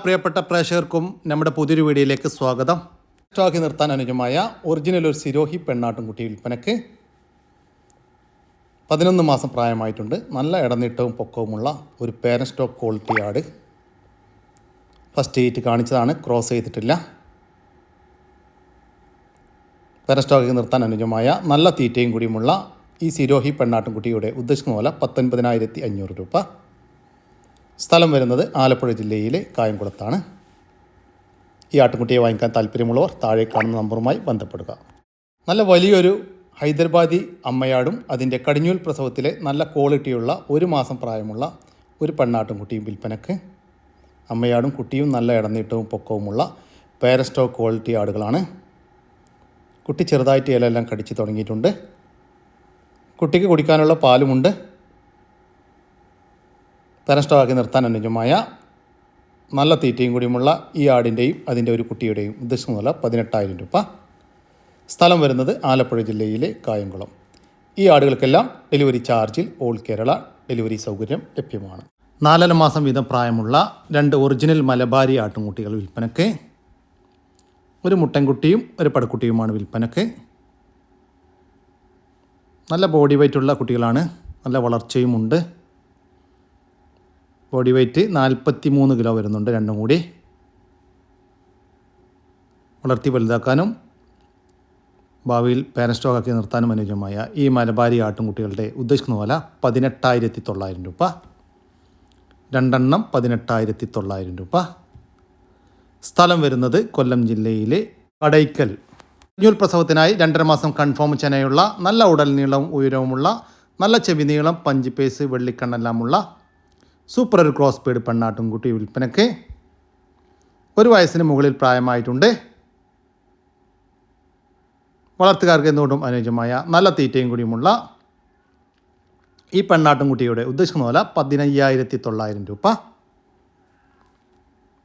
പ്രിയപ്പെട്ട പ്രേക്ഷകർക്കും നമ്മുടെ പുതിയൊരു വീഡിയോയിലേക്ക് സ്വാഗതം. സ്റ്റോക്കി നിർത്താൻ അനുജമായ ഒറിജിനൽ ഒരു സിരോഹി പെണ്ണാട്ടുംകുട്ടി വിൽപ്പനയ്ക്ക് പതിനൊന്ന് മാസം പ്രായമായിട്ടുണ്ട്. നല്ല ഇടനീട്ടവും പൊക്കവുമുള്ള ഒരു പേരൻ സ്റ്റോക്ക് ക്വാളിറ്റി ആട്. ഫസ്റ്റ് എയ്റ്റ് കാണിച്ചതാണ് ക്രോസ് ചെയ്തിട്ടില്ല. പേരൻ സ്റ്റോക്കിൽ നിർത്താൻ അനുജമായ നല്ല തീറ്റയും കൂടിയുമുള്ള ഈ സിരോഹി പെണ്ണാട്ടുംകുട്ടിയുടെ ഉദ്ദേശിക്കുന്ന പോലെ പത്തൊൻപതിനായിരത്തി അഞ്ഞൂറ് രൂപ. സ്ഥലം വരുന്നത് ആലപ്പുഴ ജില്ലയിലെ കായംകുളത്താണ്. ഈ ആട്ടുംകുട്ടിയെ വാങ്ങിക്കാൻ താല്പര്യമുള്ളവർ താഴെ കാണുന്ന നമ്പറുമായി ബന്ധപ്പെടുക. നല്ല വലിയൊരു ഹൈദരാബാദി അമ്മയാടും അതിന്റെ കടിഞ്ഞൂൽ പ്രസവത്തിലെ നല്ല ക്വാളിറ്റിയുള്ള ഒരു മാസം പ്രായമുള്ള ഒരു പെണ്ണാട്ടുംകുട്ടിയും വിൽപ്പനക്ക്. അമ്മയാടും കുട്ടിയും നല്ല ഇടനീട്ടവും പൊക്കവുമുള്ള പേരസ്റ്റോ ക്വാളിറ്റി ആടുകളാണ്. കുട്ടി ചെറുതായിട്ട് ഇലയെല്ലാം കടിച്ചു തുടങ്ങിയിട്ടുണ്ട്. കുട്ടിക്ക് കുടിക്കാനുള്ള പാലുമുണ്ട്. തരഷ്ടമാക്കി നിർത്താൻ അനുജമായ നല്ല തീറ്റയും കൂടിയുമുള്ള ഈ ആടിന്റെയും അതിന്റെ ഒരു കുട്ടിയുടെയും ഉദ്ദേശം നല്ല പതിനെട്ടായിരം രൂപ. സ്ഥലം വരുന്നത് ആലപ്പുഴ ജില്ലയിലെ കായംകുളം. ഈ ആടുകൾക്കെല്ലാം ഡെലിവറി ചാർജിൽ ഓൾ കേരള ഡെലിവറി സൗകര്യം ലഭ്യമാണ്. നാലര മാസം വീതം പ്രായമുള്ള രണ്ട് ഒറിജിനൽ മലബാരി ആട്ടുംകുട്ടികൾ വിൽപ്പനയ്ക്ക് ഒരു മുട്ടൻകുട്ടിയും ഒരു പടക്കുട്ടിയുമാണ് വിൽപ്പനയ്ക്ക് നല്ല ബോഡി വെയ്റ്റുള്ള കുട്ടികളാണ്. നല്ല വളർച്ചയുമുണ്ട്. ബോഡി വെയ്റ്റ് നാൽപ്പത്തി മൂന്ന് കിലോ വരുന്നുണ്ട് രണ്ടും കൂടി. വളർത്തി വലുതാക്കാനും ഭാവിയിൽ പാരസ്റ്റോക്കാക്കി നിർത്താനും അനുയോജ്യമായ ഈ മലബാരി ആട്ടുംകുട്ടികളുടെ ഉദ്ദേശിക്കുന്ന പോലെ പതിനെട്ടായിരത്തി തൊള്ളായിരം രൂപ. രണ്ടെണ്ണം പതിനെട്ടായിരത്തി തൊള്ളായിരം രൂപ. സ്ഥലം വരുന്നത് കൊല്ലം ജില്ലയിലെ കടയ്ക്കൽ. കുഞ്ഞുൽ പ്രസവത്തിനായി രണ്ടര മാസം കൺഫേം ചെനയുള്ള നല്ല ഉടൽ നീളവും ഉയരവുമുള്ള നല്ല ചെവി നീളം പഞ്ചിപ്പേസ് വെള്ളിക്കണ്ണെല്ലാമുള്ള സൂപ്പർ ഒരു ക്രോസ് പീഡ് പെണ്ണാട്ടുംകുട്ടി വിൽപ്പനയ്ക്ക് ഒരു വയസ്സിന് മുകളിൽ പ്രായമായിട്ടുണ്ട്. വളർത്തുകാർക്ക് എന്തുകൊണ്ടും അനുയോജ്യമായ നല്ല തീറ്റയും കൂടിയുമുള്ള ഈ പെണ്ണാട്ടുംകുട്ടിയുടെ ഉദ്ദേശിക്കുന്ന പോലെ പതിനയ്യായിരത്തി തൊള്ളായിരം രൂപ.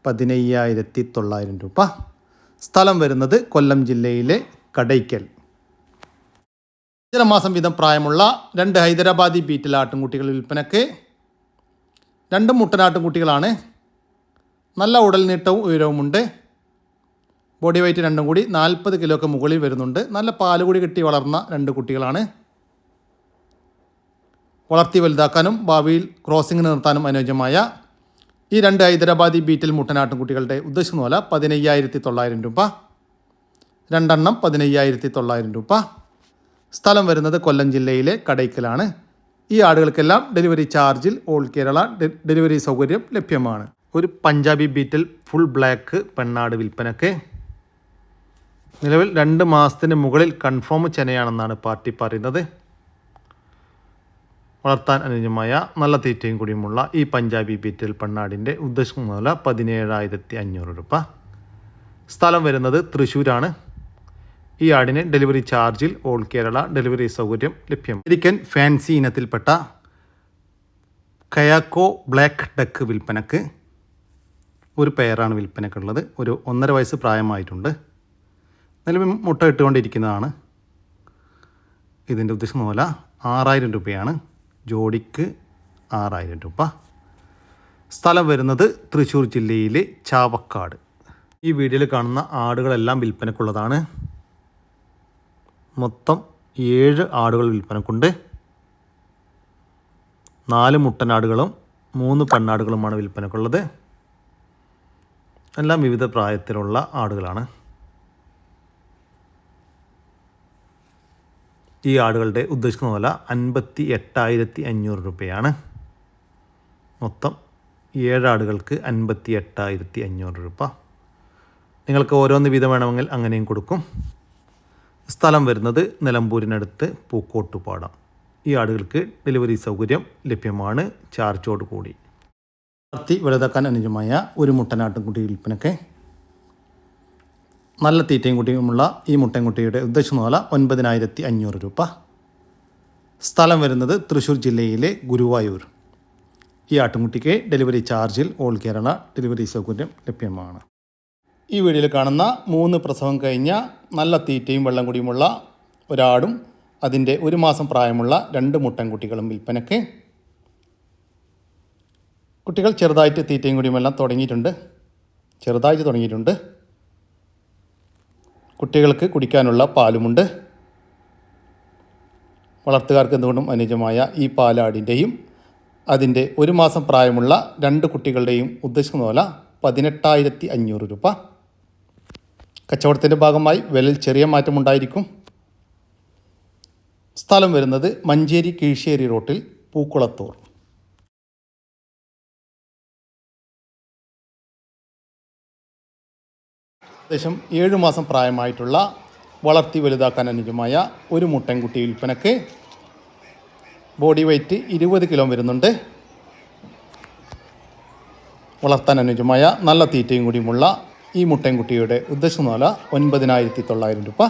പതിനയ്യായിരത്തി തൊള്ളായിരം രൂപ. സ്ഥലം വരുന്നത് കൊല്ലം ജില്ലയിലെ കടയ്ക്കൽ. അഞ്ചര മാസം വീതം പ്രായമുള്ള രണ്ട് ഹൈദരാബാദി ബീറ്റിൽ ആട്ടുംകുട്ടികൾ വിൽപ്പനയ്ക്ക് രണ്ടും മുട്ടനാട്ടും കുട്ടികളാണ്. നല്ല ഉടൽ നീട്ടവും ഉയരവുമുണ്ട്. ബോഡി വെയ്റ്റ് രണ്ടും കൂടി നാൽപ്പത് കിലോക്ക് മുകളിൽ വരുന്നുണ്ട്. നല്ല പാൽ കൂടി കിട്ടി വളർന്ന രണ്ട് കുട്ടികളാണ്. വളർത്തി വലുതാക്കാനും ഭാവിയിൽ ക്രോസിങ്ങിന് നിർത്താനും അനുയോജ്യമായ ഈ രണ്ട് ഹൈദരാബാദി ബീറ്റിൽ മുട്ടനാട്ടും കുട്ടികളുടെ ഉദ്ദേശിക്കുന്ന പോലെ പതിനയ്യായിരത്തി തൊള്ളായിരം രൂപ. രണ്ടെണ്ണം പതിനയ്യായിരത്തി തൊള്ളായിരം രൂപ. സ്ഥലം വരുന്നത് കൊല്ലം ജില്ലയിലെ കടയ്ക്കലാണ്. ഈ ആടുകൾക്കെല്ലാം ഡെലിവറി ചാർജിൽ ഓൾ കേരള ഡെലിവറി സൗകര്യം ലഭ്യമാണ്. ഒരു പഞ്ചാബി ബീറ്റൽ ഫുൾ ബ്ലാക്ക് പെണ്ണാട് വിൽപ്പനക്ക്. നിലവിൽ രണ്ട് മാസത്തിന് മുകളിൽ കൺഫേം ചെനയാണെന്നാണ് പാർട്ടി പറയുന്നത്. വളർത്താൻ അനുജമായ നല്ല തീറ്റയും കൂടിയുമുള്ള ഈ പഞ്ചാബി ബീറ്റൽ പെണ്ണാടിന്റെ ഉദ്ദേശം മുതല പതിനേഴായിരത്തി അഞ്ഞൂറ് രൂപ. സ്ഥലം വരുന്നത് തൃശ്ശൂരാണ്. ഈ ആടിന് ഡെലിവറി ചാർജിൽ ഓൾ കേരള ഡെലിവറി സൗകര്യം ലഭ്യം. അമേരിക്കൻ ഫാൻസി ഇനത്തിൽപ്പെട്ട കയാക്കോ ബ്ലാക്ക് ഡക്ക് വിൽപ്പനക്ക് ഒരു പെയറാണ് വിൽപ്പനക്കുള്ളത് ഒരു ഒന്നര വയസ്സ് പ്രായമായിട്ടുണ്ട്. നിലവിൽ മുട്ട ഇട്ടുകൊണ്ടിരിക്കുന്നതാണ്. ഇതിന്റെ ഉദ്ദേശം പോലെ ആറായിരം രൂപയാണ്. ജോഡിക്ക് ആറായിരം രൂപ. സ്ഥലം വരുന്നത് തൃശ്ശൂർ ജില്ലയിലെ ചാവക്കാട്. ഈ വീഡിയോയിൽ കാണുന്ന ആടുകളെല്ലാം വിൽപ്പനക്കുള്ളതാണ്. മൊത്തം ഏഴ് ആടുകൾ വിൽപ്പനക്കുണ്ട് നാല് മുട്ടനാടുകളും മൂന്ന് പെണ്ണാടുകളുമാണ് വിൽപ്പനക്കുള്ളത്. എല്ലാം വിവിധ പ്രായത്തിലുള്ള ആടുകളാണ്. ഈ ആടുകളുടെ ഉദ്ദേശിക്കുന്ന വില അൻപത്തി എട്ടായിരത്തി അഞ്ഞൂറ് രൂപയാണ്. മൊത്തം ഏഴാടുകൾക്ക് അൻപത്തി എട്ടായിരത്തി അഞ്ഞൂറ് രൂപ. നിങ്ങൾക്ക് ഓരോന്ന് വീതം വേണമെങ്കിൽ അങ്ങനെയും കൊടുക്കും. സ്ഥലം വരുന്നത് നിലമ്പൂരിനടുത്ത് പൂക്കോട്ടുപാടം. ഈ ആടുകൾക്ക് ഡെലിവറി സൗകര്യം ലഭ്യമാണ് ചാർജോട് കൂടി. വളർത്തി വലുതാക്കാൻ അനുജമായ ഒരു മുട്ടനാട്ടുംകുട്ടി വിൽപ്പനയ്ക്ക് നല്ല തീറ്റയും കുട്ടിയുമുള്ള ഈ മുട്ടൻകുട്ടിയുടെ ഉദ്ദേശം വില ഒൻപതിനായിരത്തി അഞ്ഞൂറ് രൂപ. സ്ഥലം വരുന്നത് തൃശ്ശൂർ ജില്ലയിലെ ഗുരുവായൂർ. ഈ ആട്ടുംകുട്ടിക്ക് ഡെലിവറി ചാർജിൽ ഓൾ കേരള ഡെലിവറി സൗകര്യം ലഭ്യമാണ്. ഈ വീഡിയോയിൽ കാണുന്ന മൂന്ന് പ്രസവം കഴിഞ്ഞ നല്ല തീറ്റയും വെള്ളം കുടിയുമുള്ള ഒരാടും അതിന്റെ ഒരു മാസം പ്രായമുള്ള രണ്ട് മുട്ടൻകുട്ടികളും വിൽപ്പനയ്ക്ക്. കുട്ടികൾ ചെറുതായിട്ട് തീറ്റയും കുടിയുമെല്ലാം തുടങ്ങിയിട്ടുണ്ട്. ചെറുതായിട്ട് തുടങ്ങിയിട്ടുണ്ട്. കുട്ടികൾക്ക് കുടിക്കാനുള്ള പാലുമുണ്ട്. വളർത്തുകാർക്ക് എന്തുകൊണ്ടും അനുജമായ ഈ പാലാടിന്റെയും അതിന്റെ ഒരു മാസം പ്രായമുള്ള രണ്ട് കുട്ടികളുടെയും ഉദ്ദേശിക്കുന്ന പോലെ പതിനെട്ടായിരത്തി അഞ്ഞൂറ് രൂപ. കച്ചവടത്തിന്റെ ഭാഗമായി വിലയിൽ ചെറിയ മാറ്റമുണ്ടായിരിക്കും സ്ഥലം വരുന്നത് മഞ്ചേരി കീഴ്ശ്ശേരി റോട്ടിൽ പൂക്കുളത്തൂർ. ഏകദേശം ഏഴു മാസം പ്രായമായിട്ടുള്ള വളർത്തി വലുതാക്കാൻ അനുജമായ ഒരു മുട്ടൻകുട്ടി വിൽപ്പനക്ക് ബോഡി വെയ്റ്റ് ഇരുപത് കിലോ വരുന്നുണ്ട്. വളർത്താൻ അനുജമായ നല്ല തീറ്റയും കൂടിയുമുള്ള ഈ മുട്ടൻകുട്ടിയുടെ ഉദ്ദേശനാല ഒൻപതിനായിരത്തി തൊള്ളായിരം രൂപ.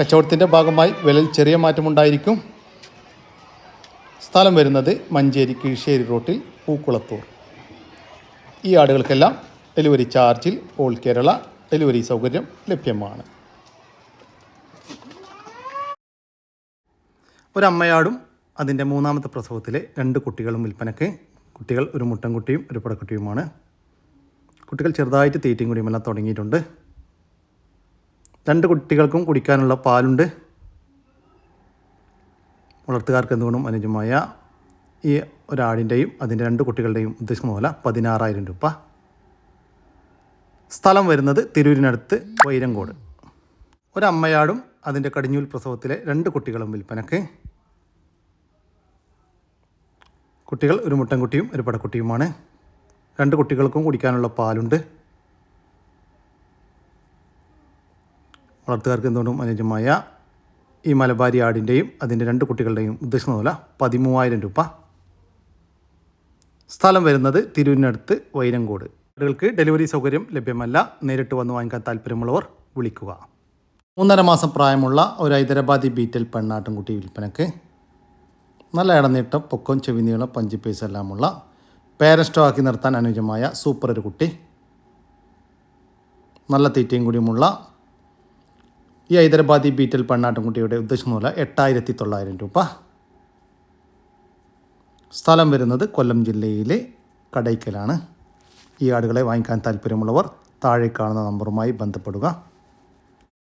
കച്ചവടത്തിന്റെ ഭാഗമായി വിലയിൽ ചെറിയ മാറ്റമുണ്ടായിരിക്കും. സ്ഥലം വരുന്നത് മഞ്ചേരി കീഴ്ശ്ശേരി റോട്ടിൽ പൂക്കുളത്തൂർ. ഈ ആടുകൾക്കെല്ലാം ഡെലിവറി ചാർജിൽ ഓൾ കേരള ഡെലിവറി സൗകര്യം ലഭ്യമാണ്. ഒരമ്മയാടും അതിന്റെ മൂന്നാമത്തെ പ്രസവത്തിലെ രണ്ട് കുട്ടികളും വിൽപ്പനയ്ക്ക്. കുട്ടികൾ ഒരു മുട്ടൻകുട്ടിയും ഒരു പടക്കുട്ടിയുമാണ്. കുട്ടികൾ ചെറുതായിട്ട് തീറ്റയും കുടിയുമെല്ലാം തുടങ്ങിയിട്ടുണ്ട്. രണ്ട് കുട്ടികൾക്കും കുടിക്കാനുള്ള പാലുണ്ട്. വളർത്തുകാർക്ക് എന്തുകൊണ്ടും അനുജമായ ഈ ഒരാടിന്റെയും അതിന്റെ രണ്ട് കുട്ടികളുടെയും ഉദ്ദേശിക്കുന്ന പോലെ പതിനാറായിരം രൂപ. സ്ഥലം വരുന്നത് തിരൂരിനടുത്ത് വൈരങ്കോട്. ഒരമ്മയാടും അതിന്റെ കടിഞ്ഞൂൽ പ്രസവത്തിലെ രണ്ട് കുട്ടികളും വിൽപ്പനക്ക്. കുട്ടികൾ ഒരു മുട്ടൻകുട്ടിയും ഒരു പടക്കുട്ടിയുമാണ്. രണ്ട് കുട്ടികൾക്കും കുടിക്കാനുള്ള പാലുണ്ട്. വളർത്തുകാർക്ക് എന്തുകൊണ്ടും അനുയോജ്യമായ ഈ മലബാരി ആടിന്റെയും അതിന്റെ രണ്ട് കുട്ടികളുടെയും ഉദ്ദേശിക്കുന്ന വില പതിമൂവായിരം രൂപ. സ്ഥലം വരുന്നത് തിരൂരിനടുത്ത് വൈരങ്കോട്. ആടുകൾക്ക് ഡെലിവറി സൗകര്യം ലഭ്യമല്ല. നേരിട്ട് വന്ന് വാങ്ങിക്കാൻ താല്പര്യമുള്ളവർ വിളിക്കുക. മൂന്നര മാസം പ്രായമുള്ള ഒരു ഹൈദരാബാദി ബീറ്റൽ പെണ്ണാട്ടുംകുട്ടി വിൽപ്പനക്ക്. നല്ല ഇടനീട്ടം പൊക്കം ചെവിനീളം പഞ്ചിപ്പേസ് എല്ലാമുള്ള പേരസ്റ്റോ ആക്കി നിർത്താൻ അനുയോജ്യമായ സൂപ്പർ ഒരു കുട്ടി. നല്ല തീറ്റയും കൂടിയുമുള്ള ഈ ഹൈദരാബാദി ബീറ്റൽ പെണ്ണാട്ടുംകുട്ടിയുടെ ഉദ്ദേശം മൂല എട്ടായിരത്തി തൊള്ളായിരം രൂപ. സ്ഥലം വരുന്നത് കൊല്ലം ജില്ലയിലെ കടയ്ക്കലാണ്. ഈ ആടുകളെ വാങ്ങിക്കാൻ താല്പര്യമുള്ളവർ താഴെ കാണുന്ന നമ്പറുമായി ബന്ധപ്പെടുക.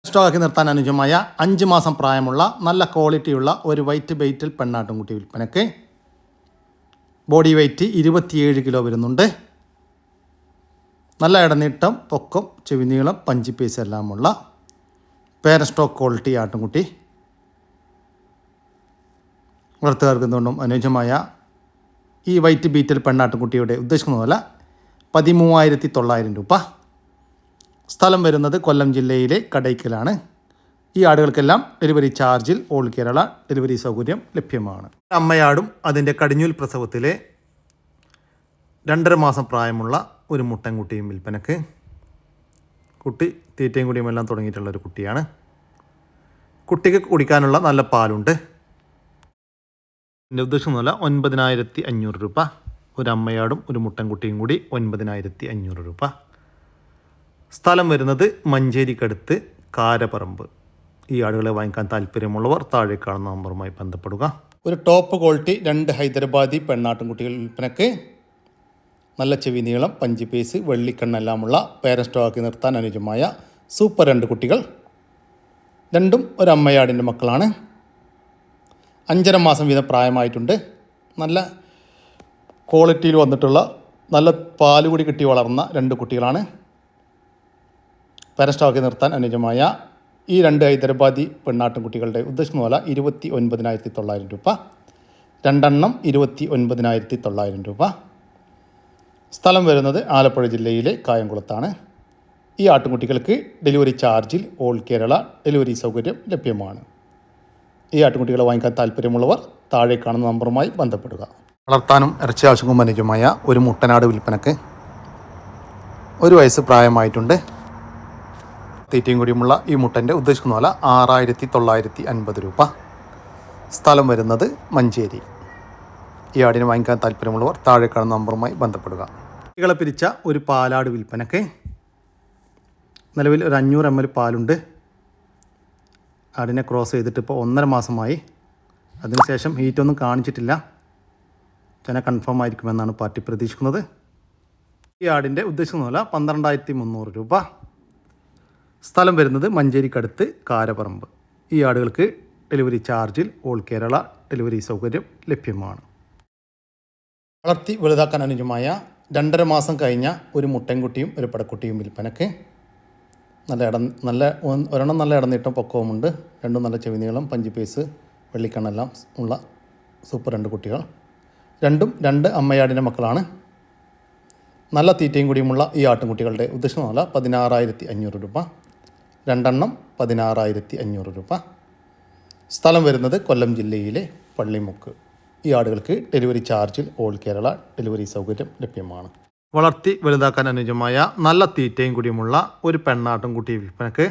സ്റ്റോക്കാക്കി നിർത്താൻ അനുയോജ്യമായ അഞ്ച് മാസം പ്രായമുള്ള നല്ല ക്വാളിറ്റിയുള്ള ഒരു വൈറ്റ് ബെയ്റ്റിൽ പെണ്ണാട്ടുംകുട്ടി വിൽപ്പനയ്ക്ക് ബോഡി വെയ്റ്റ് ഇരുപത്തിയേഴ് കിലോ വരുന്നുണ്ട്. നല്ല ഇടനീട്ടം പൊക്കം ചെവിനീളം പഞ്ചിപ്പീസ് എല്ലാമുള്ള പേരസ്റ്റോക്ക് ക്വാളിറ്റി ആട്ടുംകുട്ടി. വളർത്തുകാർക്ക് എന്തുകൊണ്ടും അനുയോജ്യമായ ഈ വൈറ്റ് ബീറ്റൽ പെണ്ണാട്ടുംകുട്ടിയുടെ ഉദ്ദേശിക്കുന്ന പോലെ പതിമൂവായിരത്തി തൊള്ളായിരം രൂപ. സ്ഥലം വരുന്നത് കൊല്ലം ജില്ലയിലെ കടയ്ക്കലാണ്. ഈ ആടുകൾക്കെല്ലാം ഡെലിവറി ചാർജിൽ ഓൾ കേരള ഡെലിവറി സൗകര്യം ലഭ്യമാണ്. അമ്മയാടും അതിന്റെ കടിഞ്ഞൂൽ പ്രസവത്തിലെ രണ്ടര മാസം പ്രായമുള്ള ഒരു മുട്ടൻകുട്ടിയും വിൽപ്പനക്ക്. കുട്ടി തീറ്റയും കുടിയും എല്ലാം തുടങ്ങിയിട്ടുള്ള ഒരു കുട്ടിയാണ്. കുട്ടിക്ക് കുടിക്കാനുള്ള നല്ല പാലുണ്ട്. എന്റെ ഉദ്ദേശം എന്നല്ല ഒൻപതിനായിരത്തി അഞ്ഞൂറ് രൂപ. ഒരു അമ്മയാടും ഒരു മുട്ടൻകുട്ടിയും കൂടി ഒൻപതിനായിരത്തി അഞ്ഞൂറ് രൂപ. സ്ഥലം വരുന്നത് മഞ്ചേരിക്കടുത്ത് കാരപ്പറമ്പ് ഈ ആടുകളെ വാങ്ങിക്കാൻ താല്പര്യമുള്ളവർ താഴെ കാണുന്ന നമ്പറുമായി ബന്ധപ്പെടുക. ഒരു ടോപ്പ് ക്വാളിറ്റി രണ്ട് ഹൈദരാബാദി പെണ്ണാട്ടുംകുട്ടികൾ വിൽപ്പനക്ക് നല്ല ചെവി നീളം പഞ്ചി പീസ് വെള്ളിക്കണ്ണെല്ലാമുള്ള പേരൻ സ്റ്റോക്കി നിർത്താൻ അനുജമായ സൂപ്പർ രണ്ട് കുട്ടികൾ. രണ്ടും ഒരു അമ്മയാടിന്റെ മക്കളാണ്. അഞ്ചര മാസം വീതം പ്രായമായിട്ടുണ്ട്. നല്ല ക്വാളിറ്റിയിൽ വന്നിട്ടുള്ള നല്ല പാൽ കൂടി കിട്ടി വളർന്ന രണ്ട് കുട്ടികളാണ്. പരസ്റ്റോക്കി നിർത്താൻ അനുയോജ്യമായ ഈ രണ്ട് ഹൈദരാബാദി പെണ്ണാട്ടും കുട്ടികളുടെ ഉദ്ദേശിക്കുന്ന പോലെ ഇരുപത്തി ഒൻപതിനായിരത്തി തൊള്ളായിരം രൂപ. രണ്ടെണ്ണം ഇരുപത്തി ഒൻപതിനായിരത്തി തൊള്ളായിരം രൂപ. സ്ഥലം വരുന്നത് ആലപ്പുഴ ജില്ലയിലെ കായംകുളത്താണ്. ഈ ആട്ടുംകുട്ടികൾക്ക് ഡെലിവറി ചാർജിൽ ഓൾ കേരള ഡെലിവറി സൗകര്യം ലഭ്യമാണ്. ഈ ആട്ടുംകുട്ടികളെ വാങ്ങിക്കാൻ താല്പര്യമുള്ളവർ താഴെ കാണുന്ന നമ്പറുമായി ബന്ധപ്പെടുക. വളർത്താനും ഇറച്ചി ആവശ്യവും അനുയോജ്യമായ ഒരു മുട്ടനാട് വിൽപ്പനക്ക് ഒരു വയസ്സ് പ്രായമായിട്ടുണ്ട്. തീറ്റയും കൂടിയുമുള്ള ഈ മുട്ടന്റെ ഉദ്ദേശിക്കുന്ന വില ആറായിരത്തി തൊള്ളായിരത്തി അൻപത് രൂപ. സ്ഥലം വരുന്നത് മഞ്ചേരി. ഈ ആടിനെ വാങ്ങിക്കാൻ താല്പര്യമുള്ളവർ താഴെ കാണുന്ന നമ്പറുമായി ബന്ധപ്പെടുക. കുട്ടികളെ പിരിച്ച ഒരു പാലാട് വിൽപ്പനക്ക് നിലവിൽ ഒരു അഞ്ഞൂറ് എം എൽ പാലുണ്ട്. ആടിനെ ക്രോസ് ചെയ്തിട്ട് ഇപ്പോൾ ഒന്നര മാസമായി. അതിനുശേഷം ഹീറ്റൊന്നും കാണിച്ചിട്ടില്ല. ജന കൺഫേം ആയിരിക്കുമെന്നാണ് പാർട്ടി പ്രതീക്ഷിക്കുന്നത്. ഈ ആടിന്റെ ഉദ്ദേശിക്കുന്ന വില പന്ത്രണ്ടായിരത്തി മുന്നൂറ് രൂപ. സ്ഥലം വരുന്നത് മഞ്ചേരിക്കടുത്ത് കാരപറമ്പ്. ഈ ആടുകൾക്ക് ഡെലിവറി ചാർജിൽ ഓൾ കേരള ഡെലിവറി സൗകര്യം ലഭ്യമാണ്. വളർത്തി വലുതാക്കാൻ അനുജമായ രണ്ടര മാസം കഴിഞ്ഞ ഒരു മുട്ടൻകുട്ടിയും ഒരു പടക്കുട്ടിയും വിൽപ്പനക്ക് നല്ല ഇട നല്ല ഒരെണ്ണം നല്ല ഇടനീട്ടം പൊക്കവുമുണ്ട്. രണ്ടും നല്ല ചെവിനീളം പഞ്ച് പീസ് വെള്ളിക്കണ്ണെല്ലാം ഉള്ള സൂപ്പർ രണ്ട് കുട്ടികൾ. രണ്ടും രണ്ട് അമ്മയാടിന്റെ മക്കളാണ്. നല്ല തീറ്റയും കൂടിയുമുള്ള ഈ ആട്ടിൻകുട്ടികളുടെ ഉദ്ദേശം നല്ല പതിനാറായിരത്തി അഞ്ഞൂറ് രൂപ. രണ്ടെണ്ണം പതിനാറായിരത്തി അഞ്ഞൂറ് രൂപ. സ്ഥലം വരുന്നത് കൊല്ലം ജില്ലയിലെ പള്ളിമുക്ക്. ഈ ആടുകൾക്ക് ഡെലിവറി ചാർജിൽ ഓൾ കേരള ഡെലിവറി സൗകര്യം ലഭ്യമാണ്. വളർത്തി വലുതാക്കാൻ അനുയോജ്യമായ നല്ല തീറ്റയും കൂടിയുമുള്ള ഒരു പെണ്ണാട്ടും കുട്ടി വിൽപ്പനക്ക്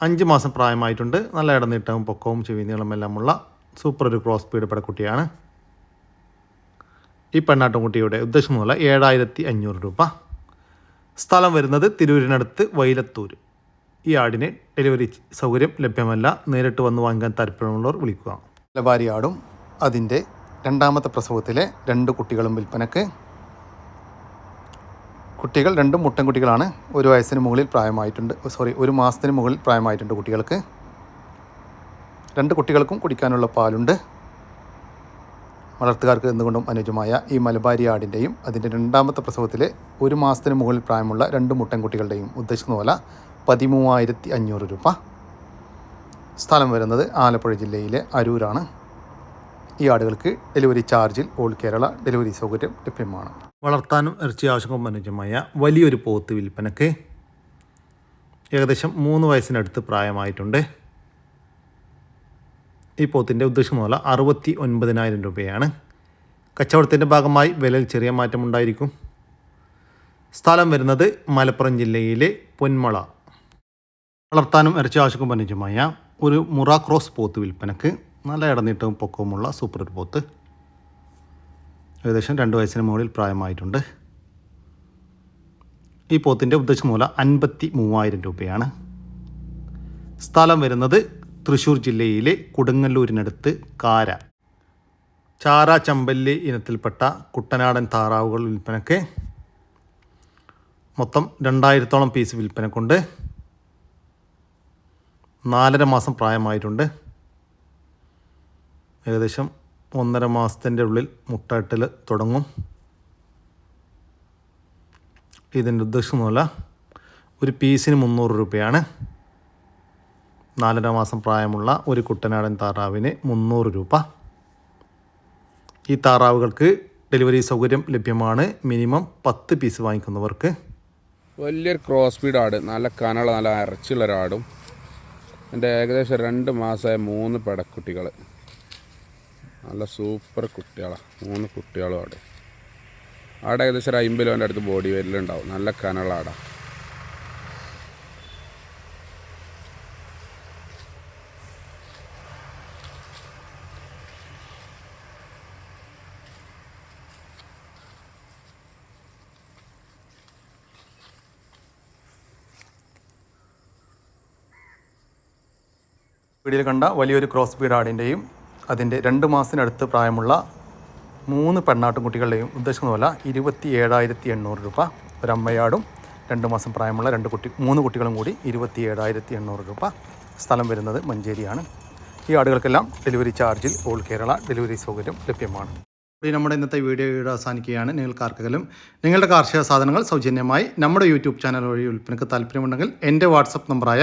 അഞ്ച് മാസം പ്രായമായിട്ടുണ്ട്. നല്ല ഇടനീട്ടവും പൊക്കവും ചെവി എല്ലാമുള്ള സൂപ്പർ ഒരു ക്രോസ് സ്പീഡ് പെടക്കുട്ടിയാണ് ഈ പെണ്ണാട്ടുംകുട്ടിയുടെ ഉദ്ദേശം മുതല ഏഴായിരത്തി അഞ്ഞൂറ് രൂപ. സ്ഥലം വരുന്നത് തിരൂരിനടുത്ത് വൈലത്തൂർ ഈ ആടിന് ഡെലിവറി സൗകര്യം ലഭ്യമല്ല. നേരിട്ട് വന്ന് വാങ്ങാൻ താല്പര്യമുള്ളവർ വിളിക്കുക. ലബാരി ആടും അതിന്റെ രണ്ടാമത്തെ പ്രസവത്തിലെ രണ്ട് കുട്ടികളും വിൽപ്പനക്ക്. കുട്ടികൾ രണ്ടും മുട്ടൻകുട്ടികളാണ് ഒരു വയസ്സിന് മുകളിൽ പ്രായമായിട്ടുണ്ട്. സോറി ഒരു മാസത്തിന് മുകളിൽ പ്രായമായിട്ടുണ്ട് കുട്ടികൾക്ക്. രണ്ട് കുട്ടികൾക്കും കുടിക്കാനുള്ള പാലുണ്ട്. വളർത്തുകാർക്ക് എന്തുകൊണ്ടും അനുയോജ്യമായ ഈ മലബാരി ആടിന്റെയും അതിന്റെ രണ്ടാമത്തെ പ്രസവത്തിലെ ഒരു മാസത്തിന് മുകളിൽ പ്രായമുള്ള രണ്ട് മുട്ടൻകുട്ടികളുടെയും ഉദ്ദേശിക്കുന്ന പോലെ പതിമൂവായിരത്തി അഞ്ഞൂറ് രൂപ. സ്ഥലം വരുന്നത് ആലപ്പുഴ ജില്ലയിലെ അരൂരാണ്. ഈ ആടുകൾക്ക് ഡെലിവറി ചാർജിൽ ഓൾ കേരള ഡെലിവറി സൗകര്യം ലഭ്യമാണ്. വളർത്താനും ഇറച്ചി ആവശ്യവും അനുയോജ്യമായ വലിയൊരു പോത്ത് വിൽപ്പനക്ക് ഏകദേശം മൂന്ന് വയസ്സിനടുത്ത് പ്രായമായിട്ടുണ്ട്. ഈ പോത്തിന്റെ ഉദ്ദേശം പോലെ അറുപത്തി ഒൻപതിനായിരം രൂപയാണ്. കച്ചവടത്തിന്റെ ഭാഗമായി വിലയിൽ ചെറിയ മാറ്റമുണ്ടായിരിക്കും സ്ഥലം വരുന്നത് മലപ്പുറം ജില്ലയിലെ പൊന്മള. വളർത്താനും ഇറച്ചി ആവശ്യക്കും അനുയോജ്യമായ ഒരു മുറ ക്രോസ് പോത്ത് വിൽപ്പനക്ക് നല്ല ഇടനീട്ടവും പൊക്കവുമുള്ള സൂപ്പർ പോത്ത്. ഏകദേശം രണ്ട് വയസ്സിന് മുകളിൽ പ്രായമായിട്ടുണ്ട്. ഈ പോത്തിന്റെ ഉദ്ദേശം മൂല അൻപത്തി മൂവായിരം രൂപയാണ്. സ്ഥലം വരുന്നത് തൃശ്ശൂർ ജില്ലയിലെ കൊടുങ്ങല്ലൂരിനടുത്ത് കാര ചാര ചമ്പല്ലി ഇനത്തിൽപ്പെട്ട കുട്ടനാടൻ താറാവുകൾ വിൽപ്പനക്ക് മൊത്തം രണ്ടായിരത്തോളം പീസ് വിൽപ്പനക്കുണ്ട്. നാലര മാസം പ്രായമായിട്ടുണ്ട്. ഏകദേശം ഒന്നര മാസത്തിന്റെ ഉള്ളിൽ മുട്ടയിട്ടൽ തുടങ്ങും. ഇതിന്റെ ഉദ്ദേശം ഒരു പീസിന് മുന്നൂറ് രൂപയാണ്. നാലര മാസം പ്രായമുള്ള ഒരു കുട്ടനാടൻ താറാവിന് മുന്നൂറ് രൂപ. ഈ താറാവുകൾക്ക് ഡെലിവറി സൗകര്യം ലഭ്യമാണ്. മിനിമം പത്ത് പീസ് വാങ്ങിക്കുന്നവർക്ക്. വലിയൊരു ക്രോസ് ബീഡ് ആട്. നല്ല കനള നല്ല ഇറച്ചിയുള്ള ഒരാടും എന്റെ ഏകദേശം രണ്ട് മാസമായ മൂന്ന് പെടക്കുട്ടികൾ നല്ല സൂപ്പർ കുട്ടികളാണ് മൂന്ന് കുട്ടികളും ആട്. ആടെ ഏകദേശം ഒരു അമ്പത് കിലോന്റെ അടുത്ത് ബോഡി വെയിലുണ്ടാവും നല്ല കനള വീഡിയോയിൽ കണ്ട വലിയൊരു ക്രോസ് ബീഡ് ആടിന്റെയും അതിന്റെ രണ്ട് മാസത്തിനടുത്ത് പ്രായമുള്ള മൂന്ന് പെണ്ണാട്ടുംകുട്ടികളുടെയും പോലെ ഇരുപത്തി ഏഴായിരത്തി എണ്ണൂറ് രൂപ. ഒരമ്മയാടും രണ്ട് മാസം പ്രായമുള്ള രണ്ട് കുട്ടി മൂന്ന് കുട്ടികളും കൂടി ഇരുപത്തി ഏഴായിരത്തി എണ്ണൂറ് രൂപ. സ്ഥലം വരുന്നത് മഞ്ചേരിയാണ്. ഈ ആടുകൾക്കെല്ലാം ഡെലിവറി ചാർജിൽ ഓൾ കേരള ഡെലിവറി സൗകര്യം ലഭ്യമാണ്. കൂടി നമ്മുടെ ഇന്നത്തെ വീഡിയോ ഇവിടെ അവസാനിക്കുകയാണ്. നിങ്ങൾക്ക് ആർക്കെങ്കിലും നിങ്ങളുടെ കാർഷിക സാധനങ്ങൾ സൗജന്യമായി നമ്മുടെ യൂട്യൂബ് ചാനൽ വഴി വിൽപ്പനക്ക് താല്പര്യമുണ്ടെങ്കിൽ എന്റെ വാട്സപ്പ് നമ്പറായ